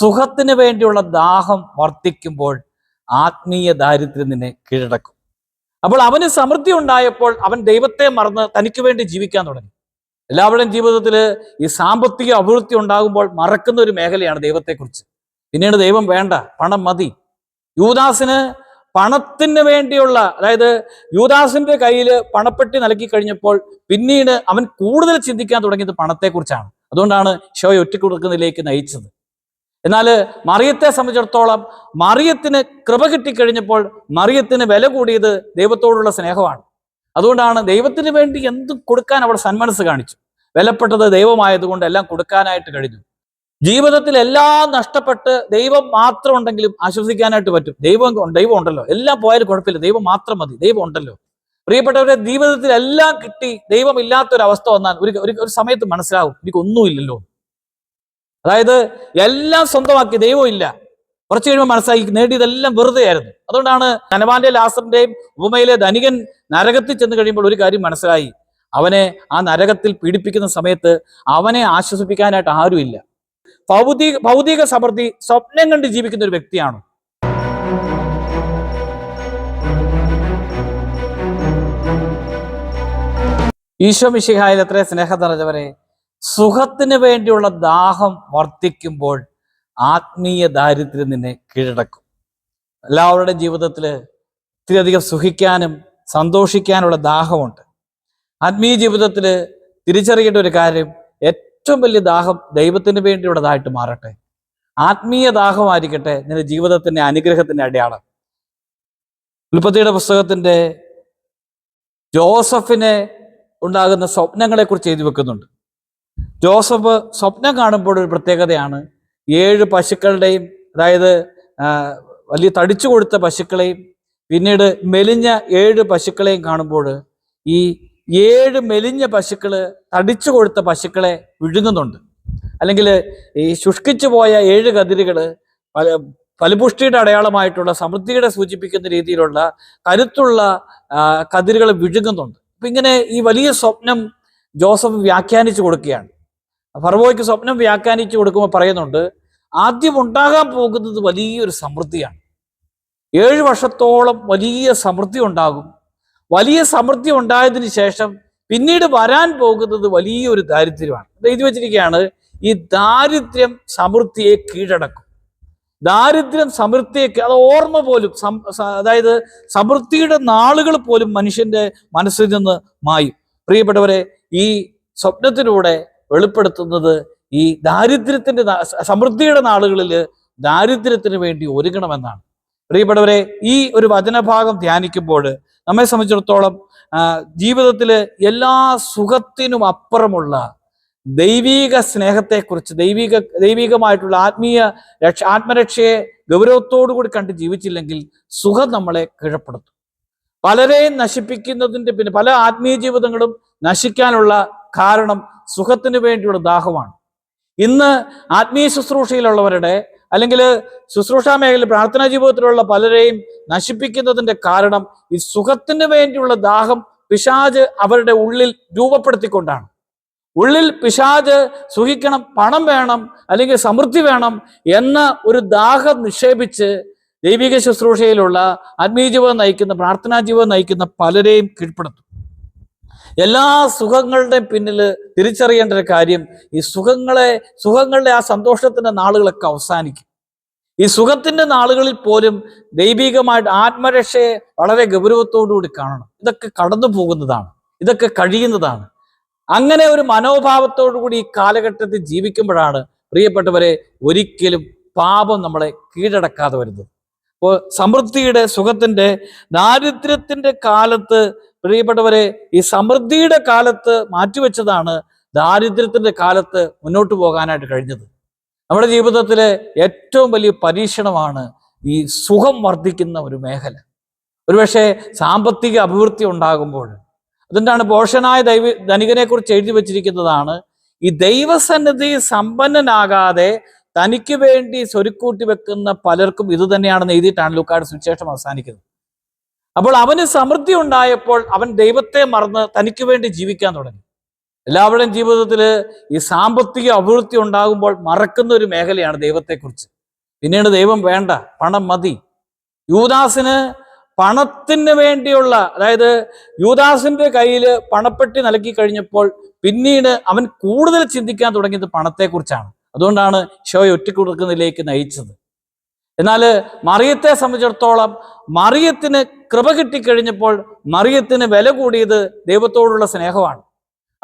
സുഖത്തിന് വേണ്ടിയുള്ള ദാഹം വർദ്ധിക്കുമ്പോൾ ആത്മീയ ദാരിദ്ര്യം നിന്നെ കീഴടക്കും. അപ്പോൾ അവന് സമൃദ്ധി ഉണ്ടായപ്പോൾ അവൻ ദൈവത്തെ മറന്ന് തനിക്ക് വേണ്ടി ജീവിക്കാൻ തുടങ്ങി. എല്ലാവരുടെയും ജീവിതത്തിൽ ഈ സാമ്പത്തിക അഭിവൃദ്ധി ഉണ്ടാകുമ്പോൾ മറക്കുന്ന ഒരു മേഖലയാണ് ദൈവത്തെക്കുറിച്ച്. പിന്നീട് ദൈവം വേണ്ട പണം മതി. യൂദാസിന് പണത്തിന് വേണ്ടിയുള്ള അതായത് യൂദാസിന്റെ കയ്യിൽ പണപ്പെട്ടി നൽകി കഴിഞ്ഞപ്പോൾ പിന്നീട് അവൻ കൂടുതൽ ചിന്തിക്കാൻ തുടങ്ങിയത് പണത്തെക്കുറിച്ചാണ്. അതുകൊണ്ടാണ് ഷോയെ ഒറ്റക്കൊടുക്കുന്നതിലേക്ക് നയിച്ചത്. എന്നാൽ മറിയത്തെ സംബന്ധിച്ചിടത്തോളം മറിയത്തിന് കൃപ കിട്ടിക്കഴിഞ്ഞപ്പോൾ മറിയത്തിന് വില കൂടിയത് ദൈവത്തോടുള്ള സ്നേഹമാണ്. അതുകൊണ്ടാണ് ദൈവത്തിന് വേണ്ടി എന്തും കൊടുക്കാൻ അവൾ സന്മനസ് കാണിച്ചു. വിലപ്പെട്ടത് ദൈവമായതുകൊണ്ട് എല്ലാം കൊടുക്കാനായിട്ട് കഴിഞ്ഞു. ജീവിതത്തിൽ എല്ലാം നഷ്ടപ്പെട്ട് ദൈവം മാത്രം ഉണ്ടെങ്കിലും ആശ്വസിക്കാനായിട്ട് പറ്റും. ദൈവം ദൈവം ഉണ്ടല്ലോ. എല്ലാം പോയാലും കുഴപ്പമില്ല. ദൈവം മാത്രം മതി. ദൈവം ഉണ്ടല്ലോ. പ്രിയപ്പെട്ടവരെ ജീവിതത്തിൽ എല്ലാം കിട്ടി ദൈവം ഇല്ലാത്തൊരവസ്ഥ വന്നാൽ ഒരു ഒരു സമയത്ത് മനസ്സിലാവും. എനിക്കൊന്നുമില്ലല്ലോ. അതായത് എല്ലാം സ്വന്തമാക്കി ദൈവമില്ല കുറച്ച് കഴിയുമ്പോൾ മനസ്സിലാക്കി നേടിയതെല്ലാം വെറുതെ ആയിരുന്നു അതുകൊണ്ടാണ് ധനവാന്റെ ലാസറിന്റെയും ഉപമയിലെ ധനികൻ നരകത്തിൽ ചെന്ന് കഴിയുമ്പോൾ ഒരു കാര്യം മനസ്സിലായി. അവനെ ആ നരകത്തിൽ പീഡിപ്പിക്കുന്ന സമയത്ത് അവനെ ആശ്വസിപ്പിക്കാനായിട്ട് ആരുമില്ല ഭൗതിക ഭൗതിക സമൃദ്ധി സ്വപ്നം കണ്ട് ജീവിക്കുന്ന ഒരു വ്യക്തിയാണ്. ഈശോ മിശിഹായിൽ എത്ര സ്നേഹം നിറഞ്ഞവരെ സുഖത്തിന് വേണ്ടിയുള്ള ദാഹം വർദ്ധിക്കുമ്പോൾ ആത്മീയ ദാരിദ്ര്യം നിന്നെ കീഴടക്കും. എല്ലാവരുടെയും ജീവിതത്തിൽ ഇത്രയധികം സുഖിക്കാനും സന്തോഷിക്കാനുള്ള ദാഹമുണ്ട്. ആത്മീയ ജീവിതത്തിൽ തിരിച്ചറിയേണ്ട ഒരു കാര്യം ഏറ്റവും വലിയ ദാഹം ദൈവത്തിന് വേണ്ടിയുള്ളതായിട്ട് മാറട്ടെ. ആത്മീയ ദാഹമായിരിക്കട്ടെ നിന്റെ ജീവിതത്തിന്റെ അനുഗ്രഹത്തിന്റെ അടയാളം. ഉൽപ്പത്തിയുടെ പുസ്തകത്തിന്റെ ജോസഫിനെ ഉണ്ടാകുന്ന സ്വപ്നങ്ങളെക്കുറിച്ച് എഴുതി വെക്കുന്നുണ്ട്. ജോസഫ് സ്വപ്നം കാണുമ്പോൾ ഒരു പ്രത്യേകതയാണ്. ഏഴ് പശുക്കളുടെയും അതായത് വലിയ തടിച്ചു കൊടുത്ത പശുക്കളെയും പിന്നീട് മെലിഞ്ഞ ഏഴ് പശുക്കളെയും കാണുമ്പോൾ ഈ ഏഴ് മെലിഞ്ഞ പശുക്കൾ തടിച്ചു കൊടുത്ത പശുക്കളെ വിഴുങ്ങുന്നുണ്ട്. അല്ലെങ്കിൽ ഈ ശുഷ്കിച്ചു പോയ ഏഴ് കതിരുകൾ ഫലപുഷ്ടിയുടെ അടയാളമായിട്ടുള്ള സമൃദ്ധിയുടെ സൂചിപ്പിക്കുന്ന രീതിയിലുള്ള കരുത്തുള്ള കതിരുകൾ വിഴുങ്ങുന്നുണ്ട്. അപ്പം ഇങ്ങനെ ഈ വലിയ സ്വപ്നം ജോസഫ് വ്യാഖ്യാനിച്ചു കൊടുക്കുകയാണ്. ഫറവോയ്ക്ക് സ്വപ്നം വ്യാഖ്യാനിച്ചു കൊടുക്കുമ്പോൾ പറയുന്നുണ്ട് ആദ്യം ഉണ്ടാകാൻ പോകുന്നത് വലിയൊരു സമൃദ്ധിയാണ്. ഏഴ് വർഷത്തോളം വലിയ സമൃദ്ധി ഉണ്ടാകും. വലിയ സമൃദ്ധി ഉണ്ടായതിന് ശേഷം പിന്നീട് വരാൻ പോകുന്നത് വലിയൊരു ദാരിദ്ര്യമാണ്. എഴുതി വെച്ചിരിക്കുകയാണ് ഈ ദാരിദ്ര്യം സമൃദ്ധിയെ കീഴടക്കും. ദാരിദ്ര്യം സമൃദ്ധിയെ അത് ഓർമ്മ പോലും അതായത് സമൃദ്ധിയുടെ നാളുകൾ പോലും മനുഷ്യന്റെ മനസ്സിൽ നിന്ന് മായും. പ്രിയപ്പെട്ടവരെ ഈ സ്വപ്നത്തിലൂടെ വെളിപ്പെടുത്തുന്നത് ഈ ദാരിദ്ര്യത്തിന്റെ സമൃദ്ധിയുടെ നാളുകളിൽ ദാരിദ്ര്യത്തിന് വേണ്ടി ഒരുങ്ങണമെന്നാണ്. പ്രിയപ്പെട്ടവരെ ഈ ഒരു വചനഭാഗം ധ്യാനിക്കുമ്പോൾ നമ്മെ സംബന്ധിച്ചിടത്തോളം ജീവിതത്തിൽ എല്ലാ സുഖത്തിനും അപ്പുറമുള്ള ദൈവീക സ്നേഹത്തെക്കുറിച്ച് ദൈവിക ദൈവികമായിട്ടുള്ള ആത്മീയ രക്ഷ ആത്മരക്ഷയെ ഗൗരവത്തോടു കൂടി കണ്ട് ജീവിച്ചില്ലെങ്കിൽ സുഖം നമ്മളെ കീഴപ്പെടുത്തും. പലരെയും നശിപ്പിക്കുന്നതിന്റെ പിന്നെ പല ആത്മീയ ജീവിതങ്ങളും നശിക്കാനുള്ള കാരണം സുഖത്തിന് വേണ്ടിയുള്ള ദാഹമാണ്. ഇന്ന് ആത്മീയ ശുശ്രൂഷയിലുള്ളവരുടെ അല്ലെങ്കിൽ ശുശ്രൂഷാ മേഖലയിൽ പ്രാർത്ഥനാ ജീവിതത്തിലുള്ള പലരെയും നശിപ്പിക്കുന്നതിന്റെ കാരണം ഈ സുഖത്തിന് വേണ്ടിയുള്ള ദാഹം പിശാജ് അവരുടെ ഉള്ളിൽ രൂപപ്പെടുത്തിക്കൊണ്ടാണ്. ഉള്ളിൽ പിശാജ് സുഖിക്കണം പണം വേണം അല്ലെങ്കിൽ സമൃദ്ധി വേണം എന്ന ഒരു ദാഹം നിക്ഷേപിച്ച് ദൈവിക ശുശ്രൂഷയിലുള്ള ആത്മീയ ജീവിതം നയിക്കുന്ന പ്രാർത്ഥനാ ജീവിതം നയിക്കുന്ന പലരെയും കീഴ്പ്പെടുത്തും. എല്ലാ സുഖങ്ങളുടെയും പിന്നിൽ തിരിച്ചറിയേണ്ട ഒരു കാര്യം ഈ സുഖങ്ങളെ സുഖങ്ങളുടെ ആ സന്തോഷത്തിന്റെ നാളുകളൊക്കെ അവസാനിക്കും. ഈ സുഖത്തിന്റെ നാളുകളിൽ പോലും ദൈവികമായിട്ട് ആത്മരക്ഷയെ വളരെ ഗൗരവത്തോടുകൂടി കാണണം. ഇതൊക്കെ കടന്നു പോകുന്നതാണ്. ഇതൊക്കെ കഴിയുന്നതാണ്. അങ്ങനെ ഒരു മനോഭാവത്തോടു കൂടി ഈ കാലഘട്ടത്തിൽ ജീവിക്കുമ്പോഴാണ് പ്രിയപ്പെട്ടവരെ ഒരിക്കലും പാപം നമ്മളെ കീഴടക്കാതെ വരുന്നത്. അപ്പോൾ സമൃദ്ധിയുടെ സുഖത്തിന്റെ ദാരിദ്ര്യത്തിന്റെ കാലത്ത് പ്രിയപ്പെട്ടവരെ ഈ സമൃദ്ധിയുടെ കാലത്ത് മാറ്റിവെച്ചതാണ് ദാരിദ്ര്യത്തിന്റെ കാലത്ത് മുന്നോട്ട് പോകാനായിട്ട് കഴിഞ്ഞത്. നമ്മുടെ ജീവിതത്തിലെ ഏറ്റവും വലിയ പരീക്ഷണമാണ് ഈ സുഖം വർദ്ധിക്കുന്ന ഒരു മേഖല. ഒരുപക്ഷെ സാമ്പത്തിക അഭിവൃദ്ധി ഉണ്ടാകുമ്പോൾ അതുകൊണ്ടാണ് പോഷനായ ദൈവ ധനികനെ കുറിച്ച് എഴുതി വെച്ചിരിക്കുന്നതാണ് ഈ ദൈവസന്നിധി സമ്പന്നനാകാതെ തനിക്ക് വേണ്ടി സ്വരുക്കൂട്ടി വെക്കുന്ന പലർക്കും ഇത് തന്നെയാണെന്ന് എഴുതിയിട്ടാണ് ലുക്കാട് സുവിശേഷം അവസാനിക്കുന്നത്. അപ്പോൾ അവന് സമൃദ്ധി ഉണ്ടായപ്പോൾ അവൻ ദൈവത്തെ മറന്ന് തനിക്ക് വേണ്ടി ജീവിക്കാൻ തുടങ്ങി. എല്ലാവരുടെയും ജീവിതത്തിൽ ഈ സാമ്പത്തിക അഭിവൃദ്ധി ഉണ്ടാകുമ്പോൾ മറക്കുന്ന ഒരു മേഖലയാണ് ദൈവത്തെക്കുറിച്ച്. പിന്നീട് ദൈവം വേണ്ട പണം മതി. യൂദാസിന് പണത്തിന് വേണ്ടിയുള്ള അതായത് യൂദാസിന്റെ കയ്യിൽ പണപ്പെട്ടി നൽകി കഴിഞ്ഞപ്പോൾ പിന്നീട് അവൻ കൂടുതൽ ചിന്തിക്കാൻ തുടങ്ങിയത് പണത്തെക്കുറിച്ചാണ്. അതുകൊണ്ടാണ് ഷോയെ ഒറ്റക്കൊടുക്കുന്നതിലേക്ക് നയിച്ചത്. എന്നാൽ മറിയത്തെ സംബന്ധിച്ചിടത്തോളം മറിയത്തിന് കൃപ കിട്ടിക്കഴിഞ്ഞപ്പോൾ മറിയത്തിന് വില കൂടിയത് ദൈവത്തോടുള്ള സ്നേഹമാണ്.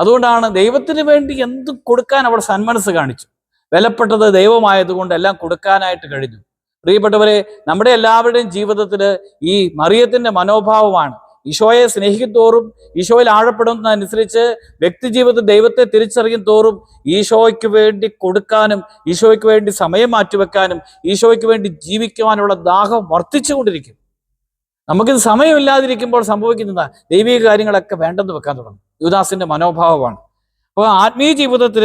അതുകൊണ്ടാണ് ദൈവത്തിന് വേണ്ടി എന്ത് കൊടുക്കാൻ അവൾ സന്മനസ് കാണിച്ചു. വിലപ്പെട്ടത് ദൈവമായതുകൊണ്ട് എല്ലാം കൊടുക്കാനായിട്ട് കഴിഞ്ഞു. പ്രിയപ്പെട്ടവരെ നമ്മുടെ എല്ലാവരുടെയും ജീവിതത്തിൽ ഈ മറിയത്തിന്റെ മനോഭാവമാണ്. ഈശോയെ സ്നേഹിക്കും തോറും ഈശോയിൽ ആഴപ്പെടുന്നതനുസരിച്ച് വ്യക്തി ജീവിതത്തിൽ ദൈവത്തെ തിരിച്ചറിയും തോറും ഈശോയ്ക്ക് വേണ്ടി കൊടുക്കാനും ഈശോയ്ക്ക് വേണ്ടി സമയം മാറ്റിവെക്കാനും ഈശോയ്ക്ക് വേണ്ടി ജീവിക്കുവാനുള്ള ദാഹം വർദ്ധിച്ചുകൊണ്ടിരിക്കും. നമുക്കിത് സമയമില്ലാതിരിക്കുമ്പോൾ സംഭവിക്കുന്നതാ ദൈവിക കാര്യങ്ങളൊക്കെ വേണ്ടെന്ന് വെക്കാൻ തുടങ്ങും. യുവദാസിന്റെ മനോഭാവമാണ്. അപ്പോൾ ആത്മീയ ജീവിതത്തിൽ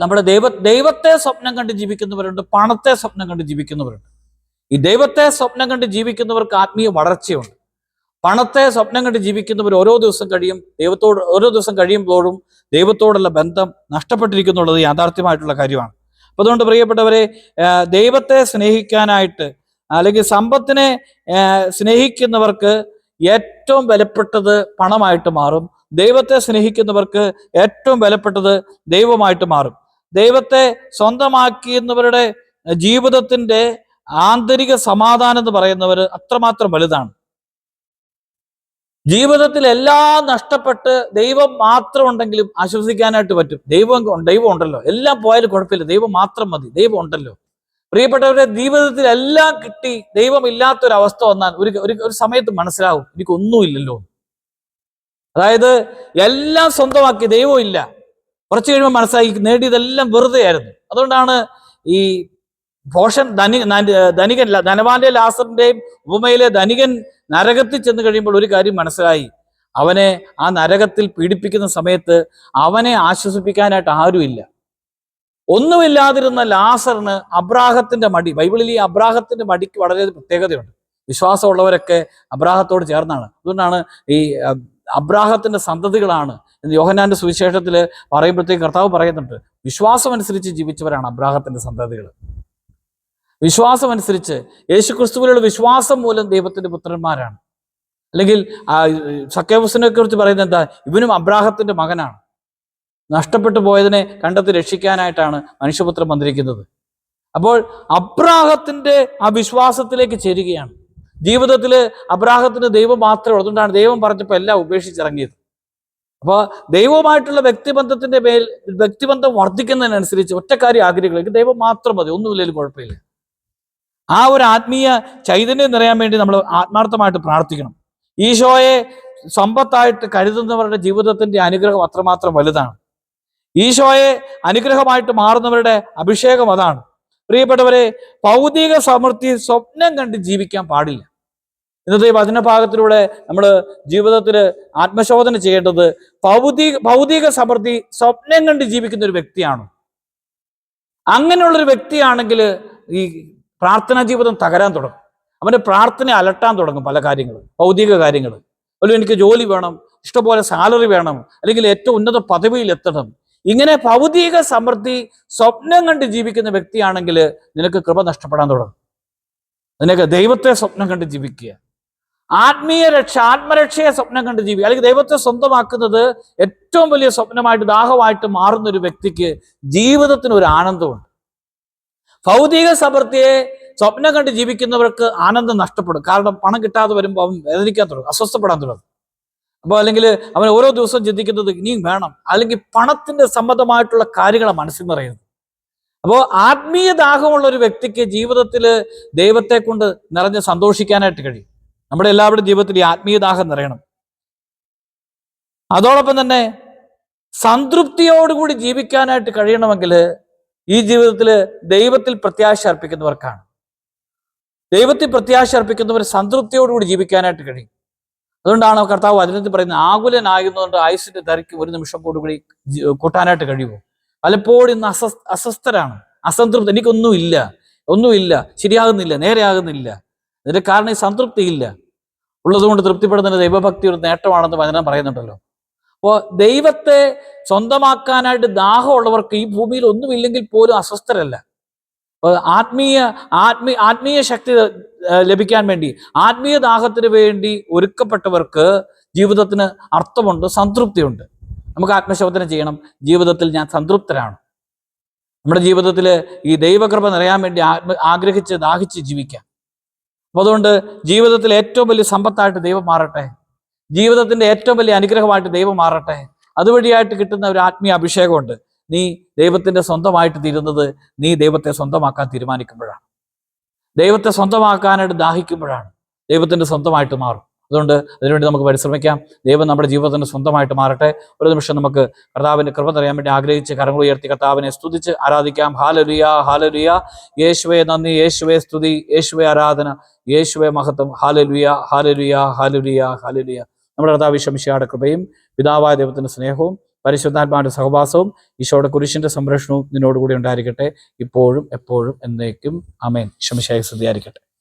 നമ്മുടെ ദൈവ ദൈവത്തെ സ്വപ്നം കണ്ട് ജീവിക്കുന്നവരുണ്ട് പണത്തെ സ്വപ്നം കണ്ട് ജീവിക്കുന്നവരുണ്ട്. ഈ ദൈവത്തെ സ്വപ്നം കണ്ട് ജീവിക്കുന്നവർക്ക് ആത്മീയ വളർച്ചയുണ്ട്. പണത്തെ സ്വപ്നം കണ്ട് ജീവിക്കുന്നവർ ഓരോ ദിവസം കഴിയും ദൈവത്തോട് ഓരോ ദിവസം കഴിയുമ്പോഴും ദൈവത്തോടുള്ള ബന്ധം നഷ്ടപ്പെട്ടിരിക്കുന്നുള്ളത് യാഥാർത്ഥ്യമായിട്ടുള്ള കാര്യമാണ്. അപ്പൊ അതുകൊണ്ട് പ്രിയപ്പെട്ടവരെ ദൈവത്തെ സ്നേഹിക്കാനായിട്ട് അല്ലെങ്കിൽ സമ്പത്തിനെ സ്നേഹിക്കുന്നവർക്ക് ഏറ്റവും വിലപ്പെട്ടത് പണമായിട്ട് മാറും. ദൈവത്തെ സ്നേഹിക്കുന്നവർക്ക് ഏറ്റവും വിലപ്പെട്ടത് ദൈവമായിട്ട് മാറും. ദൈവത്തെ സ്വന്തമാക്കിയുന്നവരുടെ ജീവിതത്തിന്റെ ആന്തരിക സമാധാനം എന്ന് പറയുന്നവർ അത്രമാത്രം വലുതാണ്. ജീവിതത്തിൽ എല്ലാം നഷ്ടപ്പെട്ട് ദൈവം മാത്രം ഉണ്ടെങ്കിലും ആശ്വസിക്കാനായിട്ട് പറ്റും. ദൈവം ദൈവം ഉണ്ടല്ലോ. എല്ലാം പോയാലും കുഴപ്പമില്ല. ദൈവം മാത്രം മതി. ദൈവം ഉണ്ടല്ലോ. പ്രിയപ്പെട്ടവരുടെ ജീവിതത്തിൽ എല്ലാം കിട്ടി ദൈവം ഇല്ലാത്തൊരവസ്ഥ വന്നാൽ ഒരു ഒരു സമയത്ത് മനസ്സിലാവും എനിക്കൊന്നുമില്ലല്ലോ. അതായത് എല്ലാം സ്വന്തമാക്കി ദൈവം ഇല്ല. കുറച്ച് കഴിയുമ്പോൾ മനസ്സിലായി നേടിയതെല്ലാം വെറുതെ ആയിരുന്നു അതുകൊണ്ടാണ് ഈ ഭോഷൻ ധനി ധനി- ധനികൻ ധനവാന്റെ ലാസറിന്റെയും ഉപമയിലെ ധനികൻ നരകത്തിൽ ചെന്ന് കഴിയുമ്പോൾ ഒരു കാര്യം മനസ്സിലായി. അവനെ ആ നരകത്തിൽ പീഡിപ്പിക്കുന്ന സമയത്ത് അവനെ ആശ്വസിപ്പിക്കാനായിട്ട് ആരുമില്ല. ഒന്നുമില്ലാതിരുന്ന ലാസറിന് അബ്രാഹത്തിന്റെ മടി. ബൈബിളിൽ ഈ അബ്രാഹത്തിന്റെ മടിക്ക് വളരെ പ്രത്യേകതയുണ്ട്. വിശ്വാസമുള്ളവരൊക്കെ അബ്രാഹത്തോട് ചേർന്നാണ്. അതുകൊണ്ടാണ് ഈ അബ്രാഹത്തിന്റെ സന്തതികളാണ് എന്ന് യോഹനാന്റെ സുവിശേഷത്തിൽ പറയുമ്പോഴത്തേക്ക് കർത്താവ് പറയുന്നുണ്ട്. വിശ്വാസമനുസരിച്ച് ജീവിച്ചവരാണ് അബ്രാഹത്തിന്റെ സന്തതികൾ. വിശ്വാസമനുസരിച്ച് യേശുക്രിസ്തുവിലുള്ള വിശ്വാസം മൂലം ദൈവത്തിന്റെ പുത്രന്മാരാണ്. അല്ലെങ്കിൽ സക്കേബസിനെ കുറിച്ച് പറയുന്നത് എന്താ? ഇവനും അബ്രാഹത്തിന്റെ മകനാണ്. നഷ്ടപ്പെട്ടു പോയതിനെ കണ്ടെത്തി രക്ഷിക്കാനായിട്ടാണ് മനുഷ്യപുത്രം വന്നിരിക്കുന്നത്. അപ്പോൾ അബ്രാഹത്തിന്റെ ആ വിശ്വാസത്തിലേക്ക് ചേരുകയാണ്. ജീവിതത്തിൽ അബ്രാഹത്തിന് ദൈവം മാത്രമേ ഉള്ളൂ. അതുകൊണ്ടാണ് ദൈവം പറഞ്ഞപ്പോൾ എല്ലാം ഉപേക്ഷിച്ചിറങ്ങിയത്. അപ്പോൾ ദൈവവുമായിട്ടുള്ള വ്യക്തിബന്ധത്തിന്റെ മേൽ വ്യക്തിബന്ധം വർദ്ധിക്കുന്നതിനനുസരിച്ച് ഒറ്റക്കാരി ആഗ്രഹിക്കുക ദൈവം മാത്രം മതി. ഒന്നുമില്ലെങ്കിലും കുഴപ്പമില്ല. ആ ഒരു ആത്മീയ ചൈതന്യം നിറയാൻ വേണ്ടി നമ്മൾ ആത്മാർത്ഥമായിട്ട് പ്രാർത്ഥിക്കണം. ഈശോയെ സമ്പത്തായിട്ട് കരുതുന്നവരുടെ ജീവിതത്തിന്റെ അനുഗ്രഹം അത്രമാത്രം വലുതാണ്. ഈശോയെ അനുഗ്രഹമായിട്ട് മാറുന്നവരുടെ അഭിഷേകം അതാണ്. പ്രിയപ്പെട്ടവരെ ഭൗതിക സമൃദ്ധി സ്വപ്നം കണ്ട് ജീവിക്കാൻ പാടില്ല. ഇന്നത്തെ ഈ വചനഭാഗത്തിലൂടെ നമ്മൾ ജീവിതത്തിൽ ആത്മശോധന ചെയ്യേണ്ടത് ഭൗതിക ഭൗതിക സമൃദ്ധി സ്വപ്നം കണ്ട് ജീവിക്കുന്ന ഒരു വ്യക്തിയാണ്. അങ്ങനെയുള്ളൊരു വ്യക്തിയാണെങ്കിൽ ഈ പ്രാർത്ഥനാ ജീവിതം തകരാൻ തുടങ്ങും. അവന്റെ പ്രാർത്ഥന അലട്ടാൻ തുടങ്ങും പല കാര്യങ്ങൾ ഭൗതിക കാര്യങ്ങൾ അല്ലെങ്കിൽ എനിക്ക് ജോലി വേണം ഇഷ്ടംപോലെ സാലറി വേണം അല്ലെങ്കിൽ ഏറ്റവും ഉന്നത പദവിയിൽ എത്തണം ഇങ്ങനെ ഭൗതിക സമൃദ്ധി സ്വപ്നം കണ്ട് ജീവിക്കുന്ന വ്യക്തിയാണെങ്കിൽ നിനക്ക് കൃപ നഷ്ടപ്പെടാൻ തുടങ്ങും. നിനക്ക് ദൈവത്തെ സ്വപ്നം കണ്ട് ജീവിക്കുക. ആത്മീയ രക്ഷ ആത്മരക്ഷയെ സ്വപ്നം കണ്ട് ജീവിക്കുക. അല്ലെങ്കിൽ ദൈവത്തെ സ്വന്തമാക്കുന്നത് ഏറ്റവും വലിയ സ്വപ്നമായിട്ട് ദാഹമായിട്ട് മാറുന്ന ഒരു വ്യക്തിക്ക് ജീവിതത്തിന് ഒരു ആനന്ദമുണ്ട്. ഭൗതിക സമൃദ്ധിയെ സ്വപ്നം കണ്ട് ജീവിക്കുന്നവർക്ക് ആനന്ദം നഷ്ടപ്പെടും. കാരണം പണം കിട്ടാതെ വരുമ്പോൾ അവൻ വേദനിക്കാൻ തുടങ്ങും അസ്വസ്ഥപ്പെടാൻ തുടങ്ങും. അപ്പോൾ അല്ലെങ്കിൽ അവൻ ഓരോ ദിവസവും ചിന്തിക്കുന്നത് ഇനിയും വേണം. അല്ലെങ്കിൽ പണത്തിന്റെ സംബന്ധമായിട്ടുള്ള കാര്യങ്ങളെ മനസ്സിൽ നിറയുന്നത് അപ്പോൾ ആത്മീയ ദാഹമുള്ള ഒരു വ്യക്തിക്ക് ജീവിതത്തിൽ ദൈവത്തെ കൊണ്ട് നിറഞ്ഞ് സന്തോഷിക്കാനായിട്ട് കഴിയും. നമ്മുടെ എല്ലാവരുടെയും ജീവിതത്തിൽ ഈ ആത്മീയ ദാഹം നിറയണം. അതോടൊപ്പം തന്നെ സംതൃപ്തിയോടുകൂടി ജീവിക്കാനായിട്ട് കഴിയണമെങ്കിൽ ഈ ജീവിതത്തിൽ ദൈവത്തിൽ പ്രത്യാശ അർപ്പിക്കുന്നവർക്കാണ്. ദൈവത്തിൽ പ്രത്യാശ അർപ്പിക്കുന്നവർ സംതൃപ്തിയോടുകൂടി ജീവിക്കാനായിട്ട് കഴിയും. അതുകൊണ്ടാണ് കർത്താവ് വചനത്തിൽ പറയുന്നത് ആകുലനാകുന്നതുകൊണ്ട് ആയുസിന്റെ തരയ്ക്ക് ഒരു നിമിഷം കൂടുകൂടി കൂട്ടാനായിട്ട് കഴിയുമോ? പലപ്പോഴും ഇന്ന് അസ്വസ് അസ്വസ്ഥരാണ്. അസംതൃപ്തി എനിക്കൊന്നുമില്ല ഒന്നുമില്ല ശരിയാകുന്നില്ല നേരെയാകുന്നില്ല. അതിന്റെ കാരണം ഈ സംതൃപ്തിയില്ല. ഉള്ളതുകൊണ്ട് തൃപ്തിപ്പെടുന്നതിന് ദൈവഭക്തി ഒരു നേട്ടമാണെന്ന് വചനം പറയുന്നുണ്ടല്ലോ. അപ്പോൾ ദൈവത്തെ സ്വന്തമാക്കാനായിട്ട് ദാഹമുള്ളവർക്ക് ഈ ഭൂമിയിൽ ഒന്നുമില്ലെങ്കിൽ പോലും അസ്വസ്ഥരല്ല. ആത്മീയ ആത്മീയ ആത്മീയ ശക്തി ലഭിക്കാൻ വേണ്ടി. ആത്മീയ ദാഹത്തിന് വേണ്ടി ഒരുക്കപ്പെട്ടവർക്ക് ജീവിതത്തിന് അർത്ഥമുണ്ട് സംതൃപ്തിയുണ്ട്. നമുക്ക് ആത്മശോധന ചെയ്യണം. ജീവിതത്തിൽ ഞാൻ സംതൃപ്തരാണ് നമ്മുടെ ജീവിതത്തിൽ ഈ ദൈവകൃപ നിറയാൻ വേണ്ടി ആത്മ ആഗ്രഹിച്ച് ദാഹിച്ച് ജീവിക്കാം. അപ്പോൾ അതുകൊണ്ട് ജീവിതത്തിൽ ഏറ്റവും വലിയ സമ്പത്തായിട്ട് ദൈവം മാറട്ടെ. ജീവിതത്തിന്റെ ഏറ്റവും വലിയ അനുഗ്രഹമായിട്ട് ദൈവം മാറട്ടെ. അതുവഴിയായിട്ട് കിട്ടുന്ന ഒരു ആത്മീയ അഭിഷേകമുണ്ട്. നീ ദൈവത്തിന്റെ സ്വന്തമായിട്ട് തീരുന്നത് നീ ദൈവത്തെ സ്വന്തമാക്കാൻ തീരുമാനിക്കുമ്പോഴാണ്. ദൈവത്തെ സ്വന്തമാക്കാനായിട്ട് ദാഹിക്കുമ്പോഴാണ് ദൈവത്തിന്റെ സ്വന്തമായിട്ട് മാറും. അതുകൊണ്ട് അതിനുവേണ്ടി നമുക്ക് പരിശ്രമിക്കാം. ദൈവം നമ്മുടെ ജീവിതത്തിന് സ്വന്തമായിട്ട് മാറട്ടെ. ഒരു നിമിഷം നമുക്ക് കർത്താവിന്റെ കൃപ തറിയാൻ വേണ്ടി ആഗ്രഹിച്ച് കരങ്ങൾ ഉയർത്തി കർത്താവിനെ സ്തുതിച്ച് ആരാധിക്കാം. ഹാലലുയ ഹാലലുയ യേശുവെ നന്ദി. യേശുവെ സ്തുതി. യേശുവെ ആരാധന. യേശുവെ മഹത്വം. ഹാലലുയ ഹാലലുയ ഹാലലുയ ഹാലലുയ നമ്മുടെ കർത്താവ് ശംശിയാടെ കൃപയും പിതാവായ ദൈവത്തിന്റെ സ്നേഹവും പരിശുദ്ധാത്മാവിന്റെ സഹവാസവും ഈശോയുടെ കുരിശിന്റെ സംരക്ഷണവും നിന്നോടുകൂടി ഉണ്ടായിരിക്കട്ടെ. ഇപ്പോഴും എപ്പോഴും എന്നേക്കും. അമേൻ ശംശായ സ്തുതിയായിരിക്കട്ടെ.